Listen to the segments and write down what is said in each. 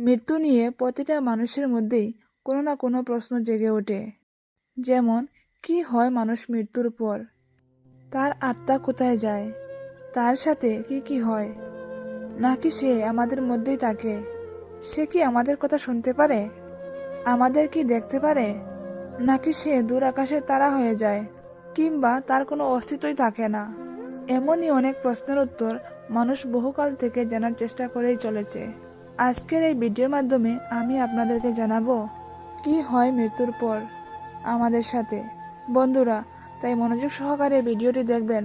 মৃত্যু নিয়ে প্রতিটা মানুষের মধ্যেই কোনো না কোনো প্রশ্ন জেগে ওঠে। যেমন, কি হয় মানুষ মৃত্যুর পর? তার আত্মা কোথায় যায়? তার সাথে কি কি হয়? নাকি সে আমাদের মধ্যেই থাকে? সে কি আমাদের কথা শুনতে পারে? আমাদের কি দেখতে পারে? নাকি সে দূর আকাশের তারা হয়ে যায়? কিংবা তার কোনো অস্তিত্বই থাকে না? এমনই অনেক প্রশ্নের উত্তর মানুষ বহুকাল থেকে জানার চেষ্টা করেই চলেছে। আজকের এই ভিডিওর মাধ্যমে আমি আপনাদেরকে জানাব, কি হয় মৃত্যুর পর আমাদের সাথে। বন্ধুরা, তাই মনোযোগ সহকারে ভিডিওটি দেখবেন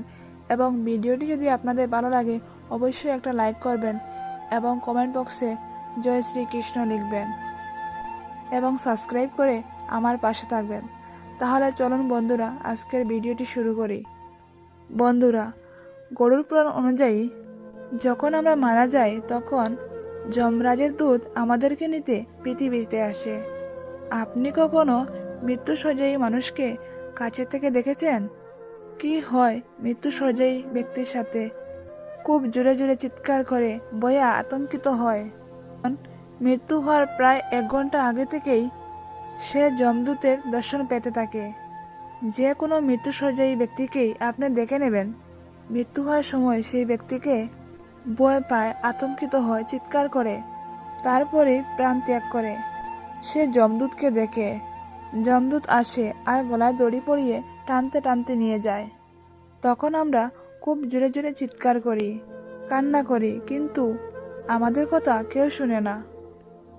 এবং ভিডিওটি যদি আপনাদের ভালো লাগে, অবশ্যই একটা লাইক করবেন এবং কমেন্ট বক্সে জয় শ্রীকৃষ্ণ লিখবেন এবং সাবস্ক্রাইব করে আমার পাশে থাকবেন। তাহলে চলুন বন্ধুরা, আজকের ভিডিওটি শুরু করি। বন্ধুরা, গরুর পুরাণ অনুযায়ী, যখন আমরা মারা যাই, তখন যমরাজের দূত আমাদেরকে নিতে পৃথিবীতে আসে। আপনি কখনো মৃত্যু সজ্জায়ী মানুষকে কাছে থেকে দেখেছেন? কি হয় মৃত্যু সজ্জায়ী ব্যক্তির সাথে? খুব জোরে জোরে চিৎকার করে বয়া আতঙ্কিত হয়। মৃত্যু হওয়ার প্রায় এক ঘণ্টা আগে থেকেই সে যমদূতের দর্শন পেতে থাকে। যে কোনো মৃত্যু সজ্জায়ী ব্যক্তিকেই আপনি দেখে নেবেন। মৃত্যু হওয়ার সময় সেই ব্যক্তিকে ভয় পায়, আতঙ্কিত হয়, চিৎকার করে। তারপরে প্রাণ ত্যাগ করে। সে যমদূতকে দেখে। যমদূত আসে আর গলায় দড়ি পরিয়ে টানতে টানতে নিয়ে যায়। তখন আমরা খুব জোরে জোরে চিৎকার করি, কান্না করি, কিন্তু আমাদের কথা কেউ শুনে না।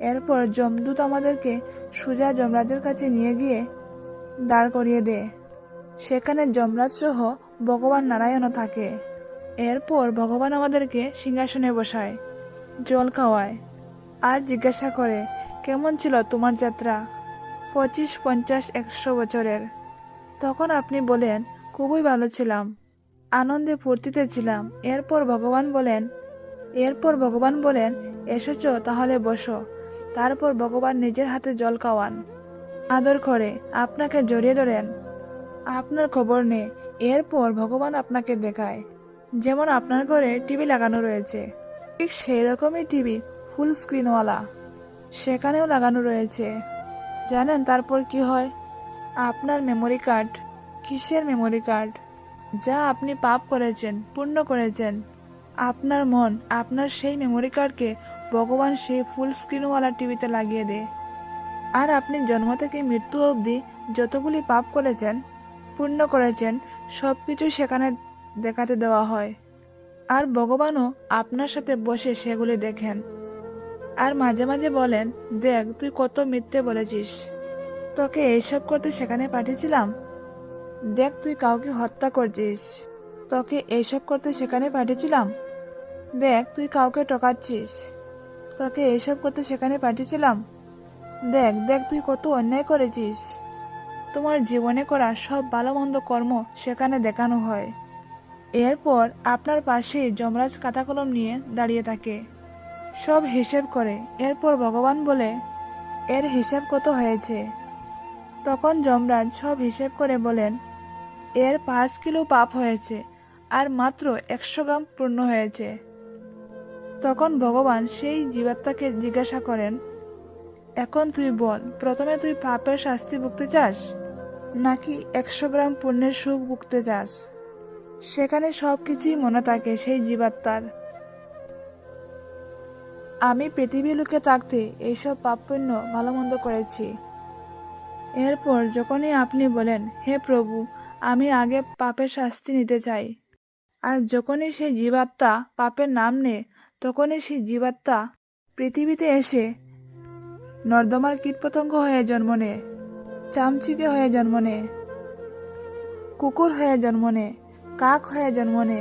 এরপর যমদূত আমাদেরকে সুজা যমরাজের কাছে নিয়ে গিয়ে দাঁড় করিয়ে দেয়। সেখানে যমরাজ সহ ভগবান নারায়ণও থাকে। এরপর ভগবান আমাদেরকে সিংহাসনে বসায়, জল খাওয়ায় আর জিজ্ঞাসা করে, কেমন ছিল তোমার যাত্রা? পঁচিশ, পঞ্চাশ, একশো বছরের। তখন আপনি বলেন, খুবই ভালো ছিলাম, আনন্দে ফুর্তিতে ছিলাম। এরপর ভগবান বলেন, এরপর ভগবান বলেন, এসেছ, তাহলে বসো। তারপর ভগবান নিজের হাতে জল খাওয়ান। আদর করে, আপনাকে জড়িয়ে ধরেন, আপনার খবর নেই এরপর ভগবান আপনাকে দেখায়। যেমন আপনার ঘরে টিভি লাগানো রয়েছে, ঠিক সেই রকমই টিভি ফুল স্ক্রিনওয়ালা সেখানেও লাগানো রয়েছে। জানেন তারপর কি হয়? আপনার মেমোরি কার্ড কিসের মেমোরি কার্ড যা আপনি পাপ করেছেন পূর্ণ করেছেন। আপনার মন, আপনার সেই মেমোরি কার্ডকে ভগবান সেই ফুল স্ক্রিনওয়ালা টিভিতে লাগিয়ে দেয়। আর আপনি জন্ম থেকে মৃত্যু অবধি যতগুলি পাপ করেছেন পূর্ণ করেছেন সব কিছু সেখানে দেখাতে দেওয়া হয়। আর ভগবানও আপনার সাথে বসে সেগুলি দেখেন। আর মাঝে মাঝে বলেন, দেখ, তুই কত মিথ্যে বলেছিস। তোকে এইসব করতে সেখানে পাঠিয়েছিলাম। দেখ, তুই কাউকে হত্যা করছিস। তোকে এইসব করতে সেখানে পাঠিয়েছিলাম। দেখ, তুই কাউকে টকাচ্ছিস তোকে এইসব করতে সেখানে পাঠিয়েছিলাম। দেখ দেখ, তুই কত অন্যায় করেছিস। তোমার জীবনে করা সব ভালো মন্দ কর্ম সেখানে দেখানো হয়। এরপর আপনার পাশে যমরাজ খাতা কলম নিয়ে দাঁড়িয়ে থাকে। সব হিসেব করে। এরপর ভগবান বলে, এর হিসাব কত হয়েছে? তখন যমরাজ সব হিসেব করে বলেন, এর পাঁচ কিলো পাপ হয়েছে আর মাত্র একশো গ্রাম পূর্ণ হয়েছে। তখন ভগবান সেই জীবাত্মাকে জিজ্ঞাসা করেন, এখন তুই বল, প্রথমে তুই পাপের শাস্তি ভুগতে চাস নাকি একশো গ্রাম পুণ্যের সুখ ভুগতে চাস? সেখানে সব কিছুই মনে থাকে সেই জীবাত্মার। আমি পৃথিবী লোকে থাকতে এইসব পাপ পুণ্য ভালো মন্দ করেছি। এরপর যখনই আপনি বলেন, হে প্রভু, আমি আগে পাপের শাস্তি নিতে চাই। আর যখনই সেই জীবাত্মা পাপের নাম নেয়, তখনই সেই জীবাত্মা পৃথিবীতে এসে নর্দমার কীটপতঙ্গ হয়ে জন্ম নেয়, চামচিকে হয়ে জন্ম নেয়, কুকুর হয়ে জন্ম নেয়। কাক হয়ে জন্ম নে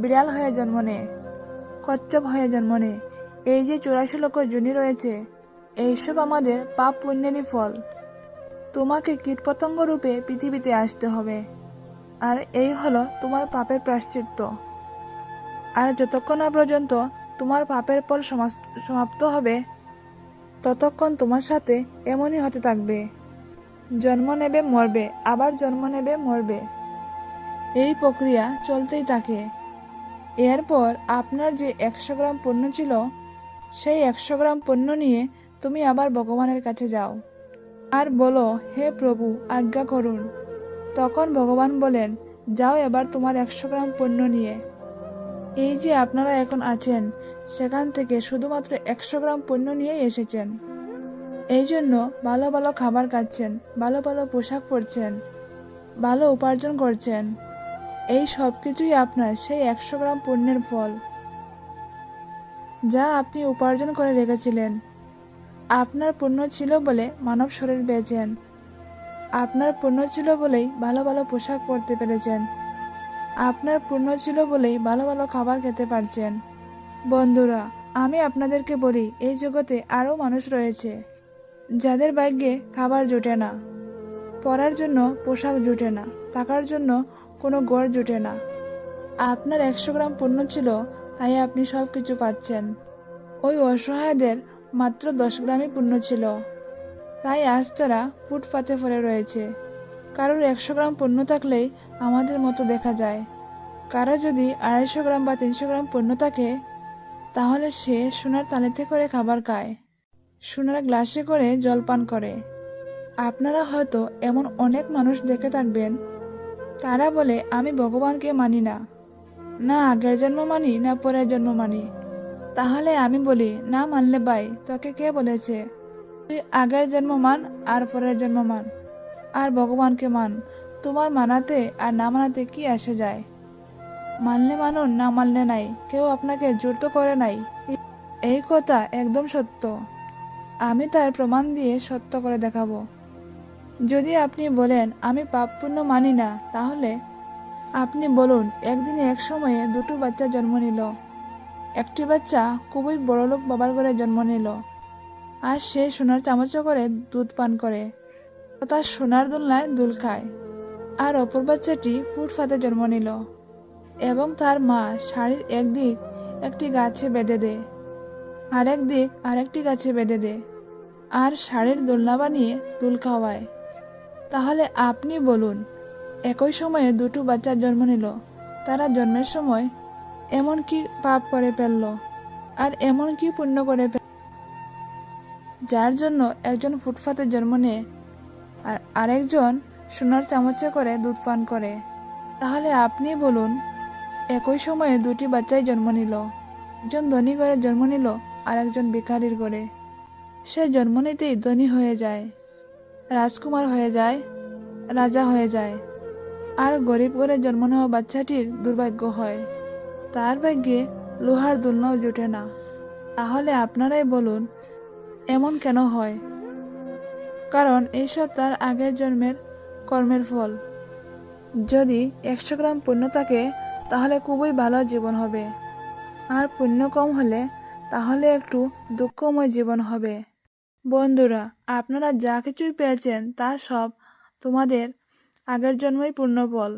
বিড়াল হয়ে জন্ম নে কচ্ছপ হয়ে জন্ম নে এই যে চুরাশি লক্ষ জুনি রয়েছে, এইসব আমাদের পাপ পুণ্যেরই ফল। তোমাকে কীটপতঙ্গ রূপে পৃথিবীতে আসতে হবে। আর এই হলো তোমার পাপের প্রাশ্চিত্য আর যতক্ষণ না পর্যন্ত তোমার পাপের ফল সমাপ্ত হবে, ততক্ষণ তোমার সাথে এমনই হতে থাকবে। জন্ম নেবে, মরবে, আবার জন্ম নেবে, মরবে। এই প্রক্রিয়া চলতেই থাকে। এরপর আপনার যে একশো গ্রাম পণ্য ছিল, সেই একশো গ্রাম পণ্য নিয়ে তুমি আবার ভগবানের কাছে যাও। আর বলো, হে প্রভু, আজ্ঞা করুন। তখন ভগবান বলেন, যাও এবার তোমার একশো গ্রাম পণ্য নিয়ে। এই যে আপনারা এখন আছেন, সেখান থেকে শুধুমাত্র একশো গ্রাম পণ্য নিয়েই এসেছেন। এই জন্য ভালো ভালো খাবার খাচ্ছেন, ভালো ভালো পোশাক পরছেন, ভালো উপার্জন করছেন। এই সব কিছুই আপনার সেই একশো গ্রাম পণ্যের ফল, যা আপনি উপার্জন করে রেখেছিলেন। আপনার পণ্য ছিল বলে মানব শরীর পেয়েছেন। আপনার পণ্য ছিল বলেই ভালো ভালো পোশাক পরতে পেরেছেন। আপনার পুণ্য ছিল বলেই ভালো ভালো খাবার খেতে পারছেন। বন্ধুরা, আমি আপনাদেরকে বলি, এই জগতে আরও মানুষ রয়েছে, যাদের ভাগ্যে খাবার জোটে না পরার জন্য পোশাক জুটে না, থাকার জন্য কোনো গড় জুটে না। আপনার একশো গ্রাম পণ্য ছিল, তাই আপনি সব কিছু পাচ্ছেন। ওই অসহায়দের মাত্র দশ গ্রামই পণ্য ছিল। তাই আজ তারা ফুটপাতে পড়ে রয়েছে। কারোর একশো গ্রাম পণ্য থাকলেই আমাদের মতো দেখা যায়। কারও যদি আড়াইশো গ্রাম বা তিনশো গ্রাম পণ্য থাকে, তাহলে সে সোনার তালেতে করে খাবার খায়, সোনার গ্লাসে করে জল পান করে। আপনারা হয়তো এমন অনেক মানুষ দেখে থাকবেন তারা বলে, আমি ভগবানকে মানি না। না আগের জন্ম মানি, না পরের জন্ম মানি। তাহলে আমি বলি, না মানলে ভাই তোকে কে বলেছে? তুই আগের জন্ম মান, আর পরের জন্ম মান। আর ভগবানকে মান। তোমার মানাতে আর না মানাতে কি আসে যায়? মানলে মানুন, না মানলে নাই। কেউ আপনাকে জোর তো করে নাই। এই কথা একদম সত্য। আমি তার প্রমাণ দিয়ে সত্য করে দেখাবো। যদি আপনি বলেন, আমি পাপ পুণ্য মানি না, তাহলে আপনি বলুন, একদিনে এক সময়ে দুটো বাচ্চা জন্ম নিল। একটি বাচ্চা খুবই বড়লোক বাবার ঘরে জন্ম নিল। আর সে সোনার চামচ করে দুধ পান করে তার সোনার দোলনায় দুল খায়। আর অপর বাচ্চাটি ফুটফাতে জন্ম নিল এবং তার মা শাড়ির একদিক একটি গাছে বেঁধে দেয় আরেক দিক আরেকটি গাছে বেঁধে দেয় আর শাড়ির দোলনা বানিয়ে দুল খাওয়ায়। তাহলে আপনি বলুন, একই সময়ে দুটো বাচ্চা জন্ম নিল। তারা জন্মের সময় এমন কি পাপ করে ফেলল আর এমন কি পুণ্য করে ফেল যার জন্য একজন ফুটপাতে জন্ম নেয় আর আরেকজন সোনার চামচে করে দুধ পান করে। তাহলে আপনি বলুন, একই সময়ে দুটি বাচ্চাই জন্ম নিল। একজন ধনী ঘরে জন্ম নিল আর একজন ভিখারির ঘরে। সে জন্ম নিতেই ধনী হয়ে যায়। রাজকুমার হয়ে যায়, রাজা হয়ে যায়। আর গরিব ঘরে জন্ম নেওয়া বাচ্চাটির দুর্ভাগ্য হয়। তার ভাগ্যে লোহার দুলনাও জুটে না। তাহলে আপনারাই বলুন, এমন কেন হয়? কারণ এইসব তার আগের জন্মের কর্মের ফল। যদি একশো গ্রাম পুণ্য থাকে, তাহলে খুবই ভালো জীবন হবে। আর পুণ্য কম হলে, তাহলে একটু দুঃখময় জীবন হবে। বন্ধুরা, আপনারা যা কিছুই পেয়েছেন তা সব তোমাদের আগের জন্মই পূর্ণ ফল।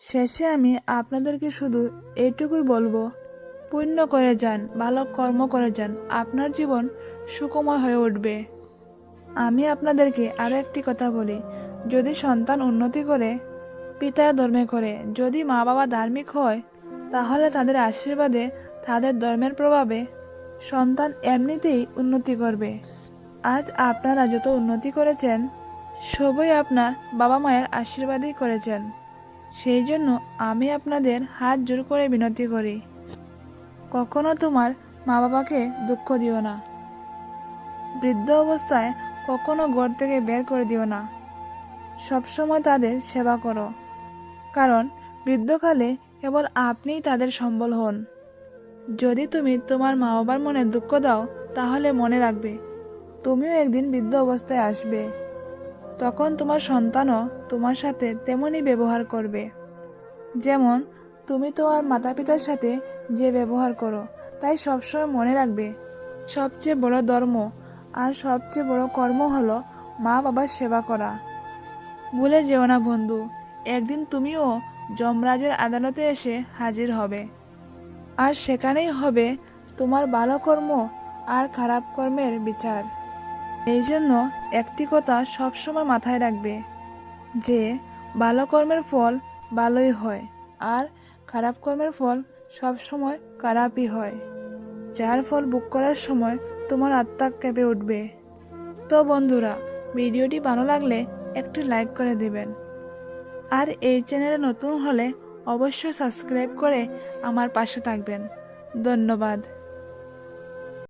শেষে আমি আপনাদেরকে শুধু এইটুকুই বলব পুণ্য করে যান, ভালো কর্ম করে যান, আপনার জীবন সুখময় হয়ে উঠবে। আমি আপনাদেরকে আরও একটি কথা বলি, যদি সন্তান উন্নতি করে, পিতার ধর্মে করে, যদি মা বাবা ধার্মিক হয়, তাহলে তাদের আশীর্বাদে তাদের ধর্মের প্রভাবে সন্তান এমনিতেই উন্নতি করবে। আজ আপনারা যত উন্নতি করেছেন, সবই আপনার বাবা মায়ের আশীর্বাদই করেছেন। সেই জন্য আমি আপনাদের হাত জোর করে বিনতি করি। কখনো তোমার মা বাবাকে দুঃখ দিও না। বৃদ্ধ অবস্থায় কখনো ঘর থেকে বের করে দিও না। সবসময় তাদের সেবা করো। কারণ বৃদ্ধকালে কেবল আপনিই তাদের সম্বল হন। যদি তুমি তোমার মা বাবার মনে দুঃখ দাও, তাহলে মনে রাখবে তুমিও একদিন বৃদ্ধ অবস্থায় আসবে। তখন তোমার সন্তানও তোমার সাথে তেমনই ব্যবহার করবে। যেমন, তুমি তোমার মাতা পিতার সাথে যে ব্যবহার করো, তাই সবসময় মনে রাখবে, সবচেয়ে বড় ধর্ম আর সবচেয়ে বড় কর্ম হলো মা বাবার সেবা করা। ভুলে যেও না বন্ধু, একদিন তুমিও যমরাজের আদালতে এসে হাজির হবে। আর সেখানেই হবে তোমার ভালো কর্ম আর খারাপ কর্মের বিচার। এই জন্য একটি কথা সবসময় মাথায় রাখবে, যে ভালো কর্মের ফল ভালোই হয় আর খারাপ কর্মের ফল সবসময় খারাপই হয়। যার ফল বুক করার সময় তোমার আত্মা কেঁপে উঠবে। তো বন্ধুরা, ভিডিওটি ভালো লাগলে একটি লাইক করে দেবেন। আর এই চ্যানেলে নতুন হলে অবশ্যই সাবস্ক্রাইব করে আমার পাশে থাকবেন। ধন্যবাদ।